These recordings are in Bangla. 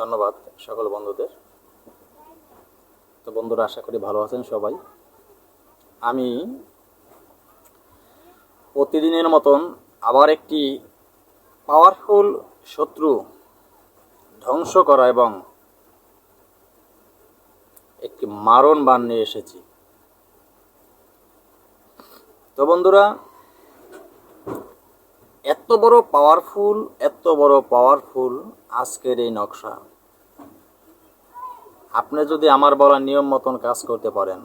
ধন্যবাদ সকল বন্ধুদের। তো বন্ধুরা, আশা করি ভালো আছেন সবাই। আমি প্রতিদিনের মতন আবার একটি পাওয়ারফুল শত্রু ধ্বংস করা এবং একটি মারণ বান নিয়ে এসেছি। তো বন্ধুরা, এত বড় পাওয়ারফুল এত বড় পাওয়ারফুল আজকের এই নকশা। আপনি যদি আমার বলা নিয়ম মতন কাজ করতে পারেন।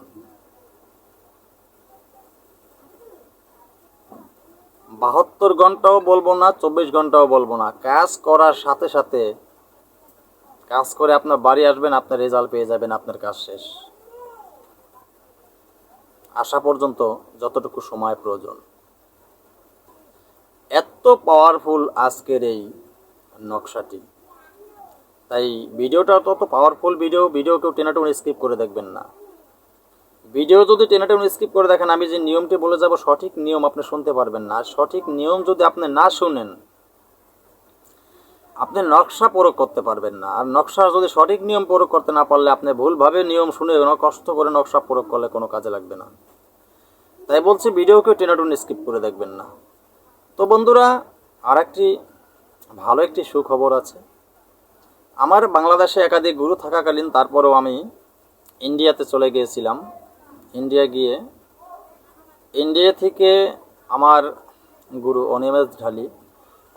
বাহাত্তর ঘন্টাও বলব না, চব্বিশ ঘন্টাও বলব না। কাজ করার সাথে সাথে কাজ করে আপনার বাড়ি আসবেন, আপনার রেজাল্ট পেয়ে যাবেন, আপনার কাজ শেষ। আসা পর্যন্ত যতটুকু সময় প্রয়োজন। এত পাওয়ারফুল আজকের এই নকশাটি। তাই ভিডিওটা তত পাওয়ারফুল ভিডিও ভিডিও কেউ টেনাটুন স্কিপ করে দেখবেন না। ভিডিও যদি টেনাটুন স্কিপ করে দেখেন, আমি যে নিয়মটি বলে যাব, সঠিক নিয়ম আপনি শুনতে পারবেন না। সঠিক নিয়ম যদি আপনি না শুনেন, আপনি নকশা প্রয়োগ করতে পারবেন না। আর নকশা যদি সঠিক নিয়ম প্রয়োগ করতে না পারলে, আপনি ভুলভাবে নিয়ম শুনে কষ্ট করে নকশা প্রয়োগ করলে কোনো কাজে লাগবে না। তাই বলছি ভিডিওকে টেনাটুন স্কিপ করে দেখবেন না। তো বন্ধুরা আর একটি ভালো একটি সুখবর আছে। আমার বাংলাদেশে একাধিক গুরু থাকাকালীন তারপরেও আমি ইন্ডিয়াতে চলে গিয়েছিলাম। ইন্ডিয়া গিয়ে ইন্ডিয়া থেকে আমার গুরু অনিমেষ ঢালি,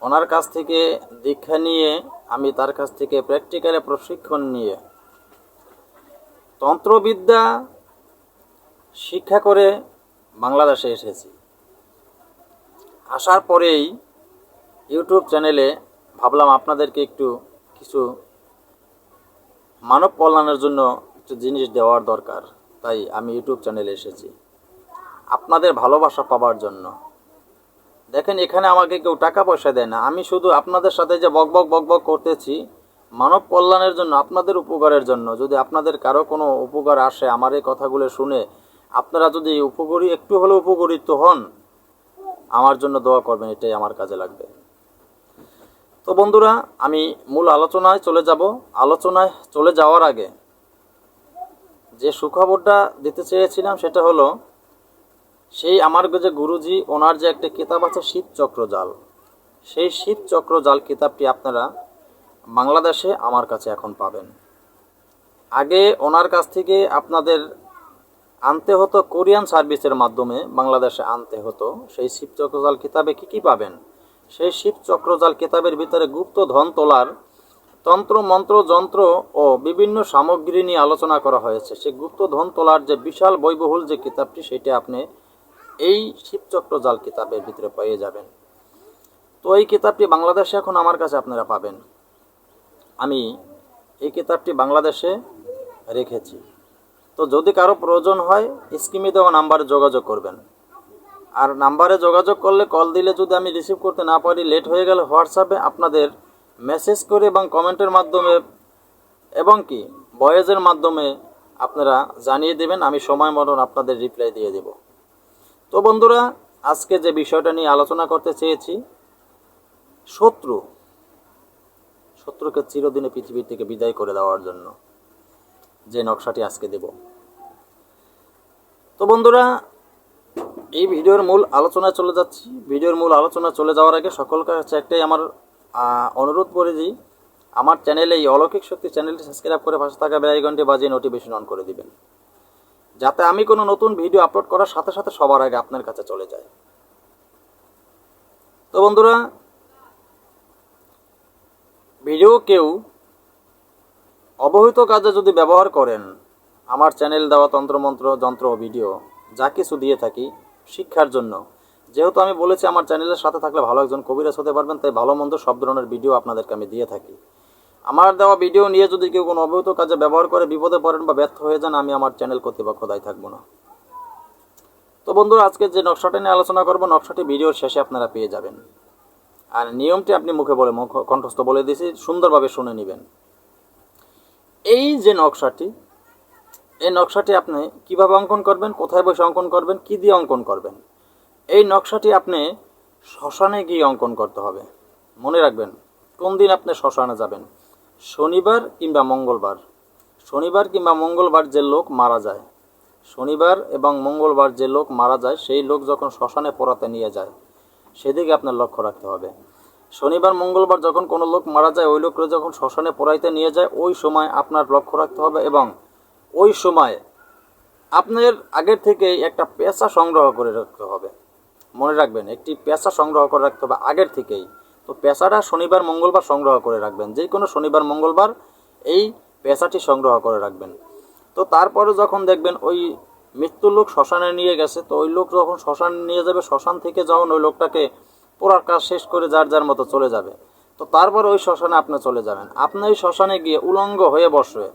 ওনার কাছ থেকে দীক্ষা নিয়ে আমি তার কাছ থেকে প্র্যাকটিক্যালে প্রশিক্ষণ নিয়ে তন্ত্রবিদ্যা শিক্ষা করে বাংলাদেশে এসেছি। আসার পরেই ইউটিউব চ্যানেলে ভাবলাম আপনাদেরকে একটু কিছু মানব কল্যাণের জন্য একটু জিনিস দেওয়ার দরকার, তাই আমি ইউটিউব চ্যানেলে এসেছি। আপনাদের ভালোবাসা পাওয়ার জন্য। দেখেন, এখানে আমাকে কেউ টাকা পয়সা দেয় না। আমি শুধু আপনাদের সাথে যে বক বক বক বক করতেছি, মানব কল্যাণের জন্য, আপনাদের উপকারের জন্য। যদি আপনাদের কারও কোনো উপকার আসে, আমার এই কথাগুলো শুনে, আপনারা যদি উপকারী, একটু হলেও উপকৃত হন, আমার জন্য দোয়া করবেন, এটাই আমার কাজে লাগবে। তো বন্ধুরা, আমি মূল আলোচনায় চলে যাব। আলোচনায় চলে যাওয়ার আগে যে সুখবরটা দিতে চেয়েছিলাম সেটা হলো, সেই আমার যে গুরুজি, ওনার যে একটা কিতাব আছে শীত চক্র জাল। সেই শীত চক্র জাল কিতাবটি আপনারা বাংলাদেশে আমার কাছে এখন পাবেন। আগে ওনার কাছ থেকে আপনাদের আনতে হতো কোরিয়ান সার্ভিসের মাধ্যমে, বাংলাদেশে আনতে হতো। সেই শিব চক্রজাল কিতাবে কি কি পাবেন? সেই শিব চক্রজাল কিতাবের ভিতরে গুপ্ত ধন তোলার তন্ত্র, মন্ত্র, যন্ত্র ও বিভিন্ন সামগ্রী নিয়ে আলোচনা করা হয়েছে। সেই গুপ্ত ধন তোলার যে বিশাল বৈবহুল যে কিতাবটি, সেটা আপনি এই শিবচক্র জাল কিতাবের ভিতরে পেয়ে যাবেন। তো এই কিতাবটি বাংলাদেশে এখন আমার কাছে আপনারা পাবেন। আমি এই কিতাবটি বাংলাদেশে রেখেছি। তো যদি কারও প্রয়োজন হয় স্কিমে দেওয়া নাম্বারে যোগাযোগ করবেন। আর নাম্বারে যোগাযোগ করলে কল দিলে যদি আমি রিসিভ করতে না পারি লেট হয়ে গেলে হোয়াটসঅ্যাপে আপনাদের মেসেজ করে এবং কমেন্টের মাধ্যমে এবং কি ভয়েসের মাধ্যমে আপনারা জানিয়ে দেবেন, আমি সময় মতন আপনাদের রিপ্লাই দিয়ে দেব। তো বন্ধুরা, আজকে যে বিষয়টা নিয়ে আলোচনা করতে চেয়েছি, শত্রু। শত্রুকে চিরদিনে পৃথিবী থেকে বিদায় করে দেওয়ার জন্য যে নকশাটি আজকে দেব। তো বন্ধুরা এই ভিডিওর মূল আলোচনায় চলে যাচ্ছি। ভিডিওর মূল আলোচনা চলে যাওয়ার আগে সকলকে কাছে একটাই আমার অনুরোধ করে দিই আমার চ্যানেলে এই অলৌকিক শক্তি চ্যানেলটি সাবস্ক্রাইব করে পাশে থাকা বেলাইকনটি বাজিয়ে নোটিফিকেশন অন করে দিবেন। যাতে আমি কোনো নতুন ভিডিও আপলোড করার সাথে সাথে সবার আগে আপনার কাছে চলে যায়। তো বন্ধুরা ভিডিও কেউ অবহিত কাজে যদি ব্যবহার করেন, আমার চ্যানেল দেওয়া তন্ত্রমন্ত্র, যন্ত্র ভিডিও যা কিছু দিয়ে থাকি শিক্ষার জন্য। যেহেতু আমি বলেছি আমার চ্যানেলের সাথে থাকলে ভালো একজন কবিরাজ হতে পারবেন, তাই ভালো মন্দ সব ধরনের ভিডিও আপনাদেরকে আমি দিয়ে থাকি। আমার দেওয়া ভিডিও নিয়ে যদি কেউ কোনো অবহিত কাজে ব্যবহার করে, বিপদে পড়েন বা ব্যর্থ হয়ে যান, আমি আমার চ্যানেল কর্তৃপক্ষ দায়ী থাকব না। তো বন্ধুরা, আজকে যে নকশাটা নিয়ে আলোচনা করব, নকশাটি ভিডিওর শেষে আপনারা পেয়ে যাবেন। আর নিয়মটি আপনি মুখে বলে, মুখ কণ্ঠস্থ বলে দিয়েছি সুন্দরভাবে শুনে নেবেন। এই যে নকশাটি এই নকশাটি আপনি কীভাবে অঙ্কন করবেন, কোথায় বসে অঙ্কন করবেন, কি দিয়ে অঙ্কন করবেন, এই নকশাটি আপনি শ্মশানে গিয়ে অঙ্কন করতে হবে। মনে রাখবেন, কোন দিন আপনি শ্মশানে যাবেন? শনিবার কিংবা মঙ্গলবার। শনিবার কিংবা মঙ্গলবার যে লোক মারা যায়, শনিবার এবং মঙ্গলবার যে লোক মারা যায়, সেই লোক যখন শ্মশানে পড়াতে নিয়ে যায়, সেদিকে আপনার লক্ষ্য রাখতে হবে। শনিবার, মঙ্গলবার যখন কোনো লোক মারা যায়, ওই লোকরা যখন শ্মশানে পড়াইতে নিয়ে যায়, ওই সময় আপনার লক্ষ্য রাখতে হবে এবং ওই সময় আপনার আগের থেকে একটা পেশা সংগ্রহ করে রাখতে হবে। মনে রাখবেন, একটি পেশা সংগ্রহ করে রাখতে হবে আগের থেকেই। তো পেশাটা শনিবার, মঙ্গলবার সংগ্রহ করে রাখবেন। যে কোনো শনিবার, মঙ্গলবার এই পেশাটি সংগ্রহ করে রাখবেন। তো তারপরে যখন দেখবেন ওই মৃত্যুর লোক শ্মশানে নিয়ে গেছে, তো ওই লোক যখন শ্মশানে নিয়ে যাবে, শ্মশান থেকে যখন ওই লোকটাকে পোড়ার কাজ শেষ করে যার যার মতো চলে যাবে। তো তারপর ওই শ্মশানে আপনি চলে যাবেন। আপনি ওই শ্মশানে গিয়ে উলঙ্গ হয়ে বসবে।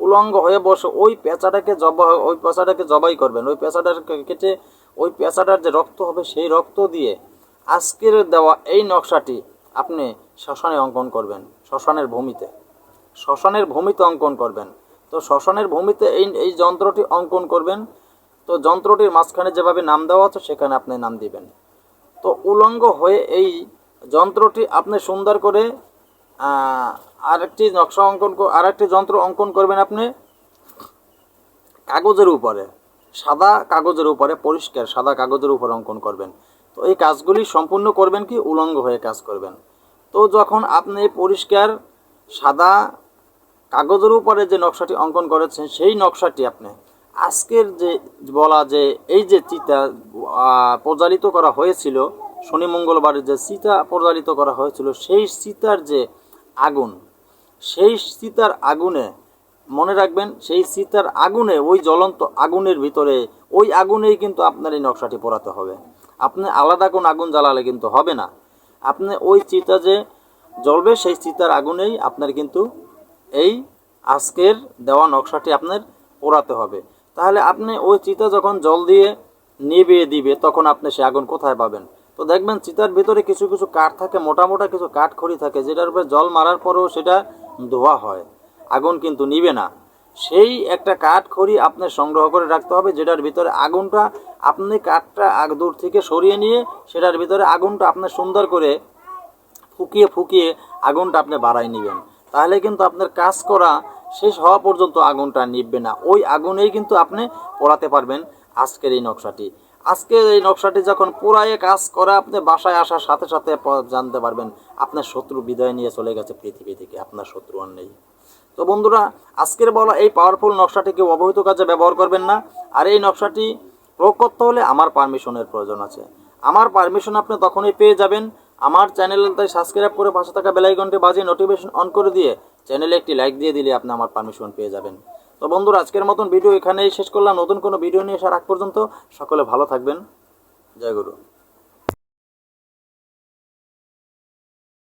উলঙ্গ হয়ে বসে। ওই পেঁচাটাকে জবা, ওই পেঁচাটাকে জবাই করবেন। ওই পেঁচাটাকে কেটে ওই পেঁচাটার যে রক্ত হবে সেই রক্ত দিয়ে আজকের দেওয়া এই নকশাটি আপনি শ্মশানে অঙ্কন করবেন, শ্মশানের ভূমিতে। শ্মশানের ভূমিতে অঙ্কন করবেন। তো শ্মশানের ভূমিতে এই এই যন্ত্রটি অঙ্কন করবেন। তো যন্ত্রটির মাঝখানে যেভাবে নাম দেওয়া আছে সেখানে আপনি নাম দিবেন। তো উলঙ্গ হয়ে এই যন্ত্রটি আপনি সুন্দর করে আরেকটি নকশা অঙ্কন আরেকটি যন্ত্র অঙ্কন করবেন আপনি। কাগজের উপরে, সাদা কাগজের উপরে, পরিষ্কার সাদা কাগজের উপরে অঙ্কন করবেন। তো এই কাজগুলি সম্পূর্ণ করবেন কি? উলঙ্গ হয়ে কাজ করবেন। তো যখন আপনি পরিষ্কার সাদা কাগজের উপরে যে নকশাটি অঙ্কন করেছেন, সেই নকশাটি আপনি আজকের যে বলা যে এই যে চিতা প্রজ্বালিত করা হয়েছিল, শনি মঙ্গলবারের যে চিতা প্রজ্বালিত করা হয়েছিল, সেই চিতার যে আগুন। সেই চিতার আগুনে, মনে রাখবেন, সেই চিতার আগুনে, ওই জ্বলন্ত আগুনের ভিতরে, ওই আগুনেই কিন্তু আপনার এই নকশাটি পোড়াতে হবে। আপনি আলাদা কোন আগুন জ্বালালে কিন্তু হবে না। আপনি ওই চিতা যে জ্বলবে, সেই চিতার আগুনেই আপনার কিন্তু এই আজকের দেওয়া নকশাটি আপনার পোড়াতে হবে। তাহলে আপনি ওই চিতা যখন জল দিয়ে নিভিয়ে দিবে, তখন আপনি সে আগুন কোথায় পাবেন? তো দেখবেন চিতার ভিতরে কিছু কিছু কাঠ থাকে, মোটা মোটা কিছু কাঠ খড়ি থাকে, যেটার উপরে জল মারার পরেও সেটা ধোয়া হয়। আগুন কিন্তু নিবে না। সেই একটা কাঠ খড়ি আপনার সংগ্রহ করে রাখতে হবে, যেটার ভিতরে আগুনটা আপনি কাঠটা আগ দূর থেকে সরিয়ে নিয়ে সেটার ভিতরে আগুনটা আপনার সুন্দর করে ফুকিয়ে ফুকিয়ে আগুনটা আপনি বাড়াই নেবেন। তাহলে কিন্তু আপনার কাজ করা শেষ হওয়া পর্যন্ত আগুনটা নিববে না। ওই আগুনেই কিন্তু আপনি পড়াতে পারবেন আজকের এই নকশাটি। আজকের এই নকশাটি যখন পোড়ায়ে কাজ করে আপনি বাসায় আসার সাথে সাথে জানতে পারবেন, আপনার শত্রু বিদায় নিয়ে চলে গেছে পৃথিবী থেকে, আপনার শত্রু আর নেই। তো বন্ধুরা, আজকের বলা এই পাওয়ারফুল নকশাটিকে অবহিত কাজে ব্যবহার করবেন না, আর এই নকশাটি প্রয়োগ করতে হলে আমার পারমিশনের প্রয়োজন আছে। আমার পারমিশন আপনি তখনই পেয়ে যাবেন, আমার চ্যানেল তাই সাবস্ক্রাইব করে পাশে থাকা বেলাইকনটি বাজিয়ে নোটিফিকেশন অন করে দিয়ে চ্যানেলে একটি লাইক দিয়ে দিলে আপনি আমার পারমিশন পেয়ে যাবেন। তো বন্ধুরা, আজকের মতন ভিডিও এখানেই শেষ করলাম। নতুন কোনো ভিডিও নিয়ে আসার আগ পর্যন্ত সকলে ভালো থাকবেন। জয় গুরু।